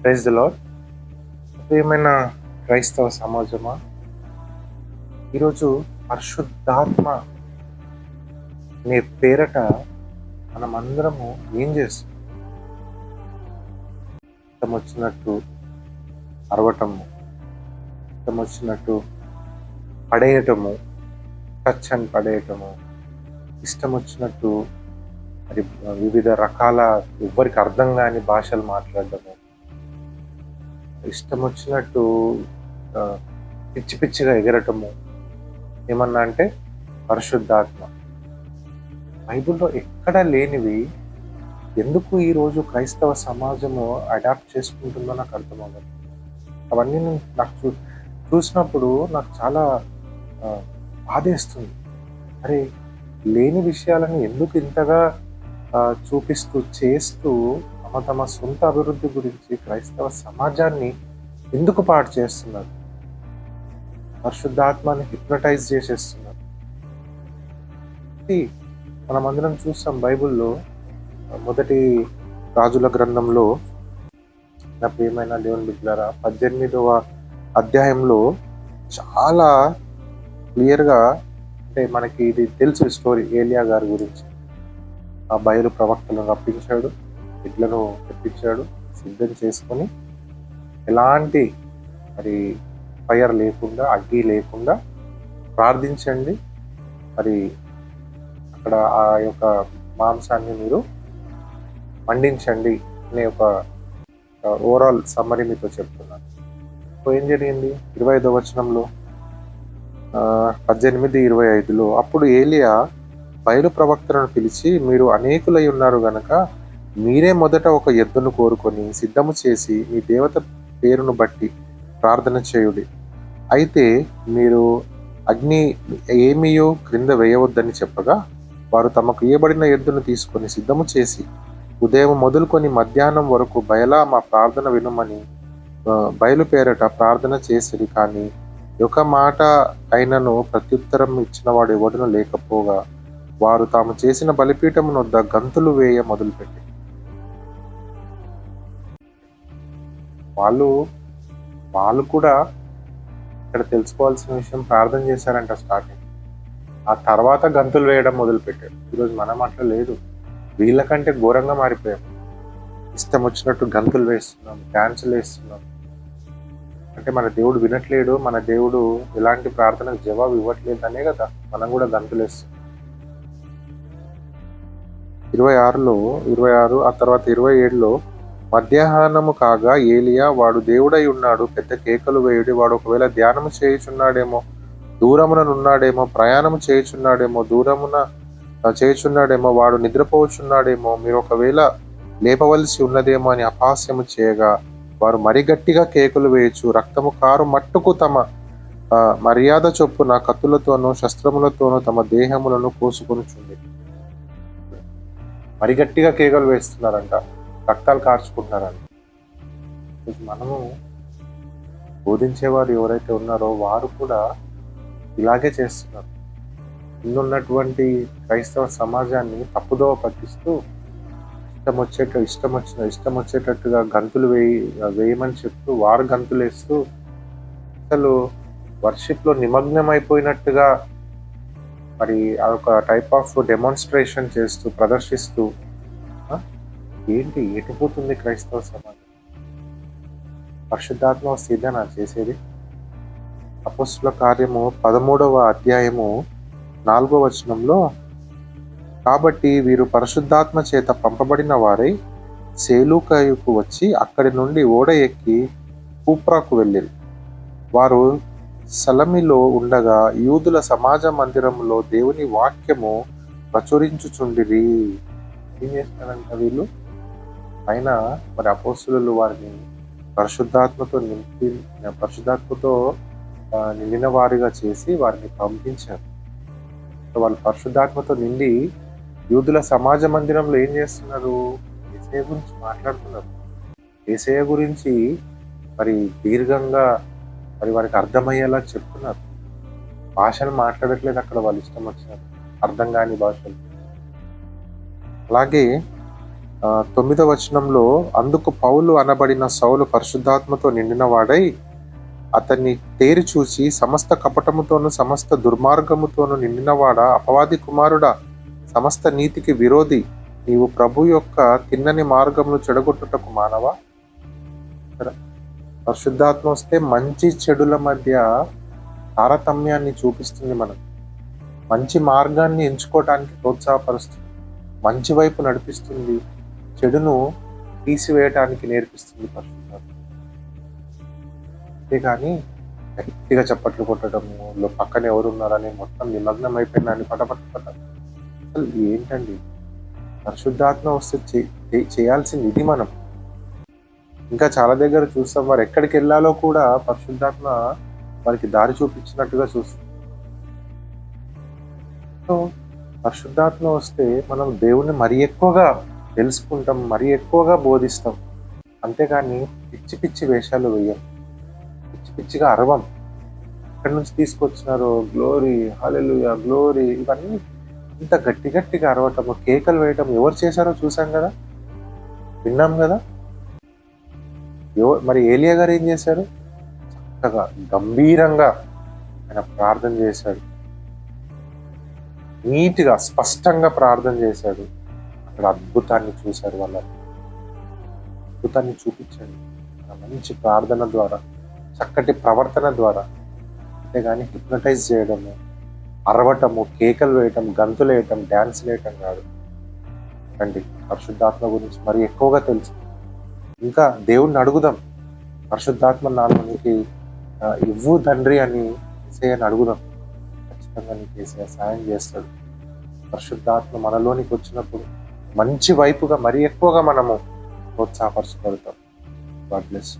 Praise lord ప్రియమైన క్రైస్తవ సమాజమా? ఈరోజు పరిశుద్ధాత్మ నీ పేరట మనమందరము ఏం చేస్తాం? ఇష్టం వచ్చినట్టు అరవటము ఇష్టం వచ్చినట్టు పడేయటము టచ్ అని పడేయటము ఇష్టం వచ్చినట్టు మరి వివిధ రకాల ఎవ్వరికి అర్థం కాని భాషలు మాట్లాడటము ఇష్టం వచ్చినట్టు పిచ్చి పిచ్చిగా ఎగరటము ఏమన్నా అంటే పరిశుద్ధాత్మ. బైబిల్లో ఎక్కడ లేనివి ఎందుకు ఈరోజు క్రైస్తవ సమాజము అడాప్ట్ చేసుకుంటుందో నాకు అర్థం అవ్వదు అవన్నీ నేను నాకు చూ చూసినప్పుడు నాకు చాలా బాధేస్తుంది. అరే లేని విషయాలను ఎందుకు ఇంతగా చూపిస్తూ చేస్తూ తమ తమ సొంత అభివృద్ధి గురించి క్రైస్తవ సమాజాన్ని ఎందుకు పాటు చేస్తున్నారు? పరిశుద్ధాత్మాన్ని హిప్నటైజ్ చేసేస్తున్నారు. మనమందరం చూస్తాం బైబిల్లో మొదటి రాజుల గ్రంథంలో నా ప్రియమైన దేవుని బిడ్డలారా పద్దెనిమిదవ అధ్యాయంలో చాలా క్లియర్గా అంటే మనకి ఇది తెలుసు స్టోరీ ఏలియా గారి గురించి. ఆ బయలు ప్రవక్తలను రప్పించాడు. ఎడ్లను తెప్పించాడు సిద్ధం చేసుకొని ఎలాంటి మరి ఫైర్ లేకుండా అగ్గి లేకుండా ప్రార్థించండి. మరి అక్కడ ఆ యొక్క మాంసాన్ని మీరు మండించండి అనే ఒక ఓవరాల్ సమ్మరీ మీతో చెప్తున్నాను. సో ఏం జరిగింది? ఇరవై ఐదో వచనంలో పద్దెనిమిది ఇరవై ఐదులో అప్పుడు ఏలియా బయలు ప్రవక్తలను పిలిచి మీరు అనేకులై ఉన్నారు గనక మీరే మొదట ఒక ఎద్దును కోరుకొని సిద్ధము చేసి మీ దేవత పేరును బట్టి ప్రార్థన చేయుడి. అయితే మీరు అగ్ని ఏమియో క్రింద వేయవద్దని చెప్పగా వారు తమకు ఇయ్యబడిన ఎద్దును తీసుకొని సిద్ధము చేసి ఉదయం మొదలుకొని మధ్యాహ్నం వరకు బయలా మా ప్రార్థన వినుమని బయలుపేరట బయలు ప్రార్థన చేసిరి. కానీ ఒక మాట అయినను ప్రత్యుత్తరం ఇచ్చిన వాడు ఎవడను లేకపోగా వారు తాము చేసిన బలిపీఠమునొద్ద గంతులు వేయ మొదలుపెట్టి వాళ్ళు వాళ్ళు కూడా ఇక్కడ తెలుసుకోవాల్సిన విషయం ప్రార్థన చేశారంట స్టార్టింగ్. ఆ తర్వాత గంతులు వేయడం మొదలుపెట్టారు. ఈరోజు మనం అట్లా లేదు. వీళ్ళకంటే ఘోరంగా మారిపోయాం. ఇష్టం వచ్చినట్టు గంతులు వేస్తున్నాం డ్యాన్సులు వేస్తున్నాం. అంటే మన దేవుడు వినట్లేడు మన దేవుడు ఎలాంటి ప్రార్థనకు జవాబు ఇవ్వట్లేదు అనే కదా మనం కూడా గంతులు వేస్తున్నాం. ఇరవై ఆరులో ఇరవై ఆరు ఆ తర్వాత ఇరవై ఏడులో మధ్యాహ్నము కాగా ఏలియా వాడు దేవుడై ఉన్నాడు. పెద్ద కేకలు వేయుడి వాడు ఒకవేళ ధ్యానం చేయుచున్నాడేమో దూరముననున్నాడేమో ప్రయాణం చేయుచున్నాడేమో దూరమున చేయుచున్నాడేమో వాడు నిద్రపోవచ్చున్నాడేమో మీరు ఒకవేళ లేపవలసి ఉన్నదేమో అని అపహాస్యము చేయగా వారు మరి గట్టిగా కేకులు వేయచ్చు రక్తము కారు మట్టుకు తమ మర్యాద చొప్పున కత్తులతోనూ శస్త్రములతోనూ తమ దేహములను కోసుకొనుచుంది. మరి గట్టిగా కేకలు వేస్తున్నారంట. రక్తాలు కార్చుకుంటారని మనము బోధించేవారు ఎవరైతే ఉన్నారో వారు కూడా ఇలాగే చేస్తున్నారు. ఇన్నున్నటువంటి క్రైస్తవ సమాజాన్ని తప్పుదోవ పట్టిస్తూ ఇష్టం వచ్చేట ఇష్టం వచ్చిన ఇష్టం వచ్చేటట్టుగా గంతులు వేయి వేయమని చెప్తూ వారు గంతులు వేస్తూ అసలు వర్షిప్లో నిమగ్నమైపోయినట్టుగా మరి అదొక టైప్ ఆఫ్ డెమాన్స్ట్రేషన్ చేస్తూ ప్రదర్శిస్తూ ఏంటి? ఎటుపోతుంది క్రైస్తవ సమాజం? పరిశుద్ధాత్మ వస్తే చేసేది? అపస్సుల కార్యము పదమూడవ అధ్యాయము నాలుగవ వచనంలో కాబట్టి వీరు పరిశుద్ధాత్మ చేత పంపబడిన వారై సేలుకాయుకు వచ్చి అక్కడి నుండి ఓడ ఎక్కి కూప్రాకు వెళ్ళిరి. వారు సలమిలో ఉండగా యూదుల సమాజ మందిరంలో దేవుని వాక్యము ప్రచురించుచుండిరి. ఏం చేస్తారంట వీళ్ళు? పైన మరి అపోస్తులు వారిని పరిశుద్ధాత్మతో నింపి పరిశుద్ధాత్మతో నిండిన వారిగా చేసి వారిని పంపించారు. వాళ్ళు పరిశుద్ధాత్మతో నిండి యూదుల సమాజ మందిరంలో ఏం చేస్తున్నారు? ఏసయ గురించి మాట్లాడుతున్నారు. ఏసయ గురించి మరి దీర్ఘంగా మరి వారికి అర్థమయ్యేలా చెప్తున్నారు. భాషలు మాట్లాడట్లేదు అక్కడ వాళ్ళు ఇష్టం వచ్చినారు అర్థం కాని భాషలు. అలాగే తొమ్మిదవ వచనంలో అందుకు పౌలు అనబడిన సౌలు పరిశుద్ధాత్మతో నిండిన వాడై అతన్ని తేరి చూసి సమస్త కపటముతోను సమస్త దుర్మార్గముతోను నిండినవాడా అపవాది కుమారుడా సమస్త నీతికి విరోధి నీవు ప్రభు యొక్క తిన్నని మార్గమును చెడగొట్టుటకు మానవా? పరిశుద్ధాత్మ వస్తే మంచి చెడుల మధ్య తారతమ్యాన్ని చూపిస్తుంది మనకు. మంచి మార్గాన్ని ఎంచుకోవడానికి ప్రోత్సాహపరుస్తుంది. మంచి వైపు నడిపిస్తుంది. చెడును తీసివేయటానికి నేర్పిస్తుంది పరిశుద్ధాత్మ. అంతేగాని గట్టిగా చప్పట్లు కొట్టడము పక్కన ఎవరున్నారని మొత్తం నిమగ్నం అయిపోయినాన్ని పటపట పట అసలు ఏంటండి? పరిశుద్ధాత్మ వస్తే చే- చేయాల్సింది ఇది మనం. ఇంకా చాలా దగ్గర చూస్తాం వారు ఎక్కడికి వెళ్ళాలో కూడా పరిశుద్ధాత్మ వారికి దారి చూపించినట్టుగా చూస్తాం సో పరిశుద్ధాత్మ వస్తే మనం దేవుణ్ణి మరి ఎక్కువగా తెలుసుకుంటాం మరి ఎక్కువగా బోధిస్తాం. అంతేగాని పిచ్చి పిచ్చి వేషాలు వేయం. పిచ్చి పిచ్చిగా అరవం. ఎక్కడి నుంచి తీసుకొచ్చినారో? Glory hallelujah glory. ఇవన్నీ ఇంత గట్టి గట్టిగా అరవటము కేకలు వేయటం ఎవరు చేశారో చూసాం కదా? విన్నాం కదా? ఎవరు మరి ఏలియా గారు ఏం చేశారు? చక్కగా గంభీరంగా ఆయన ప్రార్థన చేశాడు. నీట్గా స్పష్టంగా ప్రార్థన చేశాడు. అక్కడ అద్భుతాన్ని చూశారు వాళ్ళ అద్భుతాన్ని చూపించండి మంచి ప్రార్థన ద్వారా చక్కటి ప్రవర్తన ద్వారా అంతేగాని హిప్నటైజ్ చేయడము అరవటము కేకలు వేయటం గంతులు వేయటం డ్యాన్స్ వేయటం కాదు. అండి పరిశుద్ధాత్మ గురించి మరి ఎక్కువగా తెలుసు. ఇంకా దేవుణ్ణి అడుగుదాం. పరిశుద్ధాత్మ నాలో ఇవ్వు తండ్రి అని అని అడుగుదాం. ఖచ్చితంగా నీకు ఏసయ్య సాయం చేస్తాడు. పరిశుద్ధాత్మ మనలోనికి వచ్చినప్పుడు మంచి వైపుగా మరీ ఎక్కువగా మనము ప్రోత్సాహపరచగలుగుతాం. God bless